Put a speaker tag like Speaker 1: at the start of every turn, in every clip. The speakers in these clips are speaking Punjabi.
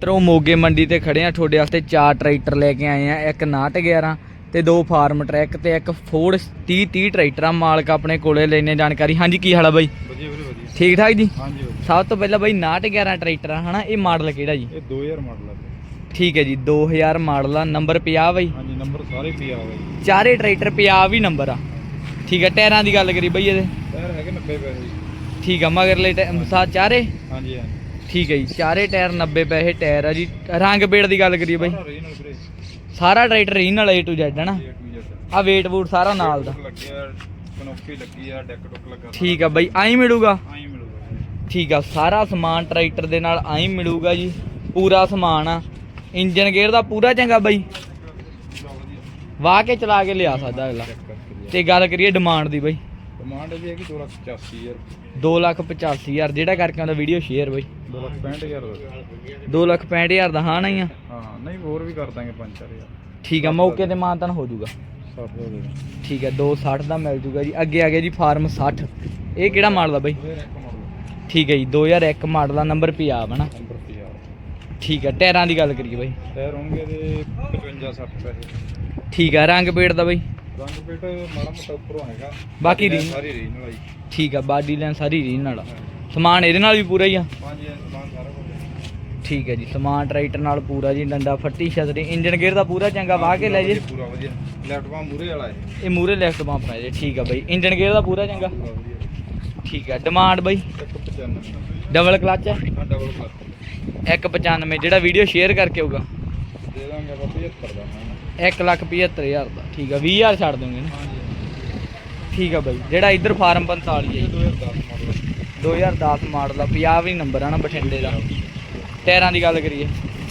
Speaker 1: ਤਰੋ ਮੋਗੇ ਮੰਡੀ ਤੇ ਖੜੇ ਆ ਤੁਹਾਡੇ ਵਾਸਤੇ ਚਾਰ ਟਰੈਕਟਰ ਲੈ ਕੇ ਆਏ ਆ ਇੱਕ 911 ਤੇ ਦੋ ਫਾਰਮ ਟਰੈਕ ਤੇ ਇੱਕ ਫੋਰਡ 30 30 ਟਰੈਕਟਰ ਆ ਮਾਲਕ ਆਪਣੇ ਕੋਲੇ ਲੈਣੇ ਜਾਣਕਾਰੀ। ਹਾਂਜੀ ਕੀ ਹਾਲ ਆ ਬਾਈ?
Speaker 2: ਵਧੀਆ ਵੀਰੇ ਵਧੀਆ।
Speaker 1: ਠੀਕ ਠਾਕ ਜੀ?
Speaker 2: ਹਾਂਜੀ।
Speaker 1: ਸਭ ਤੋਂ ਪਹਿਲਾਂ ਬਾਈ 911 ਟਰੈਕਟਰ ਆ ਹਨਾ? ਇਹ ਮਾਡਲ ਕਿਹੜਾ ਜੀ?
Speaker 2: ਇਹ 2000 ਮਾਡਲ ਹੈ
Speaker 1: ਠੀਕ ਹੈ ਜੀ 2000 ਮਾਡਲ ਆ। ਨੰਬਰ 50 ਬਾਈ?
Speaker 2: ਹਾਂਜੀ ਨੰਬਰ ਸਾਰੇ ਪਿਆ ਹੋਇਆ ਜੀ
Speaker 1: ਚਾਰੇ ਟਰੈਕਟਰ 50 ਵੀ ਨੰਬਰ ਆ। ਠੀਕ ਹੈ ਟਾਇਰਾਂ ਦੀ ਗੱਲ ਕਰੀ ਬਈ ਇਹਦੇ।
Speaker 2: ਟਾਇਰ ਹੈਗੇ 90 ਪੈਸੇ। ਜੀ
Speaker 1: ਠੀਕ ਆ ਮਗਰਲੇ ਟਾਇਰ ਚਾਰੇ?
Speaker 2: ਹਾਂਜੀ ਹਾਂਜੀ।
Speaker 1: ਠੀਕ ਹੈ ਜੀ ਚਾਰੇ ਟਾਇਰ 90 ਪੈਸੇ ਟਾਇਰ ਆ ਜੀ। ਰੰਗ ਬੇੜ ਦੀ ਗੱਲ ਕਰੀਏ ਬਾਈ।
Speaker 2: ਸਾਰਾ
Speaker 1: ਟਰੈਕਟਰ ਰੀਨਲ A to Z ਹੈ ਨਾ। ਆ weight ਵੂਟ ਸਾਰਾ ਨਾਲ ਦਾ।
Speaker 2: ਲੱਗਿਆ ਕਨੋਪੀ ਲੱਗੀ ਆ ਡੈਕ ਡੁੱਕ ਲੱਗਾ
Speaker 1: ਠੀਕ ਆ ਬਾਈ ਆਈ ਮਿਲੂਗਾ?
Speaker 2: ਆਈ ਮਿਲੂਗਾ ਜੀ।
Speaker 1: ਠੀਕ ਆ ਸਾਰਾ ਸਮਾਨ ਟਰੈਕਟਰ ਦੇ ਨਾਲ ਆਈ ਮਿਲੂਗਾ ਜੀ। ਪੂਰਾ ਸਮਾਨ ਆ। ਇੰਜਨ ਗੇਅਰ ਦਾ ਪੂਰਾ ਚੰਗਾ ਬਾਈ। ਵਾਹ ਕੇ ਚਲਾ ਕੇ ਲਿਆ ਸਕਦਾ ਅਗਲਾ। ਤੇ ਗੱਲ ਕਰੀਏ ਡਿਮਾਂਡ ਦੀ ਬਾਈ।
Speaker 2: ਡਿਮਾਂਡ ਇਹਦੀ ਹੈਗੀ 285000
Speaker 1: 285000 ਜਿਹੜਾ ਕਰਕੇ ਆਉਂਦਾ ਵੀਡੀਓ ਸ਼ੇਅਰ ਬਾਈ।
Speaker 2: 265000 ਦਾ।
Speaker 1: 265000 ਦਾ ਹਾਂ ਨਹੀਂ ਆ?
Speaker 2: ਹਾਂ ਨਹੀਂ ਹੋਰ ਵੀ ਕਰ ਦਾਂਗੇ 5-4000
Speaker 1: ਠੀਕ ਆ ਮੌਕੇ ਤੇ ਮਾਨਤਨ ਹੋ ਜਾਊਗਾ।
Speaker 2: 60 ਦਾ ਦੇ ਦਾਂਗੇ
Speaker 1: ਠੀਕ ਹੈ 260 ਦਾ ਮਿਲ ਜੂਗਾ ਜੀ। ਅੱਗੇ ਆ ਗਿਆ ਜੀ ਫਾਰਮ 60 ਇਹ ਕਿਹੜਾ ਮਾਡਲ ਆ ਬਾਈ?
Speaker 2: 2001 ਮਾਡਲ
Speaker 1: ਠੀਕ ਹੈ ਜੀ 2001 ਮਾਡਲ ਆ ਨੰਬਰ ਪੰਜਾਬ ਹੈ ਨਾ?
Speaker 2: ਨੰਬਰ 50
Speaker 1: ਠੀਕ ਹੈ ਟਾਇਰਾਂ ਦੀ ਗੱਲ ਕਰੀਏ ਬਾਈ।
Speaker 2: ਟਾਇਰ ਹੋਣਗੇ ਇਹਦੇ 55 60 ਪੈਸੇ।
Speaker 1: ਠੀਕ ਆ ਰੰਗ ਪੇੜ ਦਾ ਬਾਈ।
Speaker 2: ਰੰਗ ਪੇਟ ਮਾੜਾ ਮੋਟਾ ਉੱਪਰੋਂ ਹੈਗਾ।
Speaker 1: ਬਾਕੀ
Speaker 2: ਰੀਨ
Speaker 1: ਰੀਨ।
Speaker 2: ਸਾਰੀ ਰੀਨ ਵਾਲੀ
Speaker 1: ਠੀਕ ਆ ਬਾਡੀ ਲਾਈਨ ਸਾਰੀ ਰੀਨ ਨਾਲ ਆ। ਸਮਾਨ ਇਹਦੇ ਨਾਲ ਵੀ ਪੂਰਾ ਹੀ ਆ?
Speaker 2: ਪੰਜ ਇੰਚ ਸਮਾਨ ਸਾਰਾ ਕੁਝ
Speaker 1: ਠੀਕ ਹੈ ਜੀ ਸਮਾਨ ਟਰੈਕਟਰ ਨਾਲ ਪੂਰਾ ਜੀ ਡੰਡਾ ਫੱਟੀ ਛਤਰੀ ਇੰਜਨ ਗੇਅਰ ਦਾ ਪੂਰਾ ਚੰਗਾ ਵਾਹ ਕੇ ਲੈ ਜੇ।
Speaker 2: ਪੂਰਾ ਵਧੀਆ। ਲੈਪਟਾਪ ਮੂਰੇ ਵਾਲਾ ਹੈ
Speaker 1: ਇਹ ਮੂਰੇ ਲੈਫਟ ਬਾਂਹ ਪੈ ਜੇ ਠੀਕ ਆ ਬਾਈ। ਇੰਜਨ ਗੇਅਰ ਦਾ ਪੂਰਾ ਚੰਗਾ? ਠੀਕ ਆ ਡਿਮਾਂਡ ਬਾਈ?
Speaker 2: 195
Speaker 1: ਡਬਲ ਕਲਚ ਹੈ
Speaker 2: ਹਾਂ ਡਬਲ ਕਲਚ।
Speaker 1: 195 ਜਿਹੜਾ ਵੀਡੀਓ ਸ਼ੇਅਰ ਕਰਕੇ ਹੋਊਗਾ
Speaker 2: ਦੇ ਦਾਂਗੇ ਆਪਾਂ 75 ਦਾ। ਹਾਂ
Speaker 1: 175000 ਦਾ। ਠੀਕ ਆ 20000 ਛੱਡ ਦੋਗੇ ਨਾ। ਠੀਕ ਆ ਬਾਈ ਜਿਹੜਾ ਇੱਧਰ ਫਾਰਮ 45 ਹੈ
Speaker 2: ਇਹ
Speaker 1: ਜੀ।
Speaker 2: 2010 ਮਾਡਲ
Speaker 1: 2010 ਮਾਡਲ ਆ 50 ਵੀ ਨੰਬਰ ਆ ਨਾ ਬਠਿੰਡੇ ਦਾ। ਟਾਇਰਾਂ ਦੀ ਗੱਲ ਕਰੀਏ।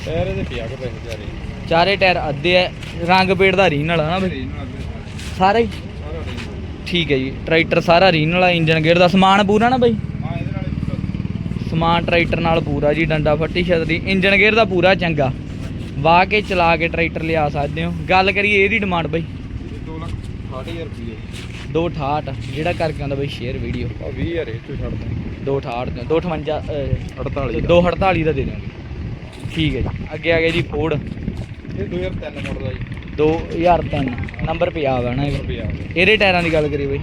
Speaker 2: ਟਾਇਰ ਇਹਦੇ ਪਿਆ ਕੇ ਪੈਸੇ ਜਾ ਰਹੇ
Speaker 1: ਚਾਰੇ ਟਾਇਰ ਅੱਧੇ ਆ ਰੰਗ ਪੇੜ ਦਾ ਰੀਨ ਵਾਲਾ ਨਾ ਬਾਈ। ਸਾਰਾ ਹੀ? ਠੀਕ ਹੈ ਜੀ ਟਰੈਕਟਰ ਸਾਰਾ ਰੀਨ ਵਾਲਾ ਇੰਜਨ ਗੇਅਰ ਦਾ ਸਮਾਨ ਪੂਰਾ ਨਾ ਬਾਈ? ਸਮਾਨ ਟਰੈਕਟਰ ਨਾਲ ਪੂਰਾ ਜੀ ਡੰਡਾ ਫੱਟੀ ਛਤਰੀ ਇੰਜਨ ਗੇਅਰ ਦਾ ਪੂਰਾ ਚੰਗਾ। ਵਾਹ ਕੇ ਚਲਾ ਕੇ ਟਰੈਕਟਰ ਲਿਆ ਸਕਦੇ ਹੋ। ਗੱਲ ਕਰੀਏ ਇਹਦੀ ਡਿਮਾਂਡ ਬਾਈ।
Speaker 2: ਇਹ 2 ਲੱਖ 60000 ਰੁਪਏ
Speaker 1: 268 ਜਿਹੜਾ ਕਰਕੇ ਆਉਂਦਾ ਬਾਈ ਸ਼ੇਅਰ ਵੀਡੀਓ
Speaker 2: ਆ 20000 ਇਹ ਛੱਡ ਦਾਂਗੇ
Speaker 1: 268 258
Speaker 2: 48 ਦਾ
Speaker 1: 248 ਦਾ ਦੇ ਦਾਂਗੇ ਠੀਕ ਹੈ ਜੀ। ਅੱਗੇ ਆ ਗਿਆ ਜੀ ਫੋਰਡ
Speaker 2: ਇਹ 2003 ਮਾਡਲ ਦਾ ਜੀ
Speaker 1: 2003 ਨੰਬਰ ਪੰਜਾਬ ਹੈ ਨਾ ਇਹ। ਇਹਦੇ ਟਾਇਰਾਂ ਦੀ ਗੱਲ ਕਰੀਏ ਬਾਈ।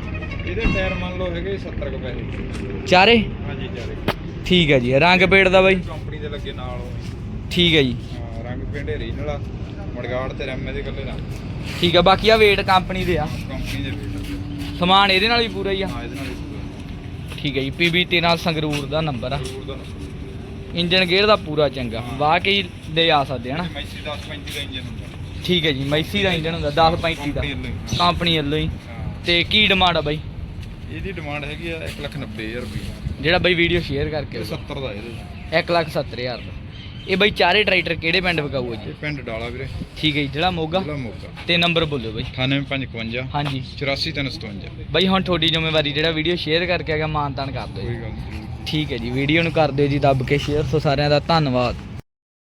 Speaker 2: ਇਹਦੇ ਟਾਇਰ ਮੰਨ ਲਓ ਹੈਗੇ 70 ਕੁ ਪੈਸੇ।
Speaker 1: ਚਾਰੇ?
Speaker 2: ਹਾਂਜੀ ਚਾਰੇ।
Speaker 1: ਠੀਕ ਹੈ ਜੀ। ਰੰਗ ਪੇੜ ਦਾ ਬਾਈ।
Speaker 2: ਕੰਪਨੀ ਦੇ ਲੱਗੇ ਨਾਲ ਉਹ।
Speaker 1: ਠੀਕ ਹੈ ਜੀ।
Speaker 2: ਰੰਗ ਪਿੰਡੇ ਰੀਨ ਵਾਲਾ ਮੜਗਾੜ ਤੇ ਰੈਮ ਦੇ ਕੱਲੇ ਨਾਲ।
Speaker 1: ਠੀਕ ਹੈ ਬਾਕੀ ਆ weight ਕੰਪਨੀ ਦੇ ਆ।
Speaker 2: ਕੰਪਨੀ ਦੇ
Speaker 1: ਸਮਾਨ ਇਹਦੇ ਨਾਲ ਵੀ ਪੂਰਾ ਹੀ ਆ?
Speaker 2: ਹਾਂ ਇਹਦੇ ਨਾਲ ਹੀ ਪੂਰਾ।
Speaker 1: ਠੀਕ ਹੈ ਜੀ ਪੀਬੀ 13 ਸੰਗਰੂਰ ਦਾ ਨੰਬਰ ਆ।
Speaker 2: ਜ਼ਰੂਰ ਦਾ
Speaker 1: ਇੰਜਨ ਗੇਅਰ ਦਾ ਪੂਰਾ ਚੰਗਾ। ਹੀ। ਲੈ ਆ ਸਕਦੇ ਹਨਾ?
Speaker 2: ਮੈਸੀ 1035 ਦਾ ਇੰਜਨ ਹੁੰਦਾ।
Speaker 1: ਠੀਕ ਹੈ ਜੀ ਮੈਸੀ ਦਾ ਇੰਜਨ ਹੁੰਦਾ 1035 ਦਾ।
Speaker 2: ਕੰਪਨੀ ਵੱਲੋਂ ਹੀ।
Speaker 1: ਕੰਪਨੀ ਵੱਲੋਂ ਹੀ।
Speaker 2: ਹਾਂ।
Speaker 1: ਤੇ ਕੀ ਡਿਮਾਂਡ ਆ ਬਾਈ?
Speaker 2: ਇਹਦੀ ਡਿਮਾਂਡ ਹੈਗੀ ਆ 190000 ਰੁਪਏ
Speaker 1: ਜਿਹੜਾ ਬਾਈ ਵੀਡੀਓ ਸ਼ੇਅਰ ਕਰਕੇ
Speaker 2: ਇਹ 70 ਦਾ ਇਹਦੇ
Speaker 1: 1 ਲੱਖ 70000 ਦਾ। ਇਹ ਬਾਈ ਚਾਰੇ ਟਰੈਕਟਰ ਕਿਹੜੇ ਪਿੰਡ ਵਿਕਾਊ ਜੀ
Speaker 2: ਪਿੰਡ ਡਾਲਾ ਵੀਰੇ।
Speaker 1: ਠੀਕ ਹੈ ਜੀ ਜਿਹੜਾ ਮੋਗਾ?
Speaker 2: ਜ਼ਿਲ੍ਹਾ ਮੋਗਾ।
Speaker 1: ਤੇ ਨੰਬਰ ਬੋਲਿਓ ਬਾਈ।
Speaker 2: 98551
Speaker 1: ਹਾਂਜੀ।
Speaker 2: 84357
Speaker 1: ਬਾਈ ਹੁਣ ਤੁਹਾਡੀ ਜ਼ਿੰਮੇਵਾਰੀ ਜਿਹੜਾ ਵੀਡੀਓ ਸ਼ੇਅਰ ਕਰਕੇ ਆਗਾ ਮਾਨਤਾਨ ਕਰ ਦਿਓ
Speaker 2: ਕੋਈ
Speaker 1: ਜੀ
Speaker 2: ਗੱਲ ਨਹੀਂ।
Speaker 1: ਠੀਕ ਹੈ ਜੀ ਵੀਡੀਓ ਨੂੰ ਕਰ ਦਿਓ ਜੀ ਦੱਬ ਕੇ ਸ਼ੇਅਰ ਸੋ ਸਾਰਿਆਂ ਦਾ ਧੰਨਵਾਦ।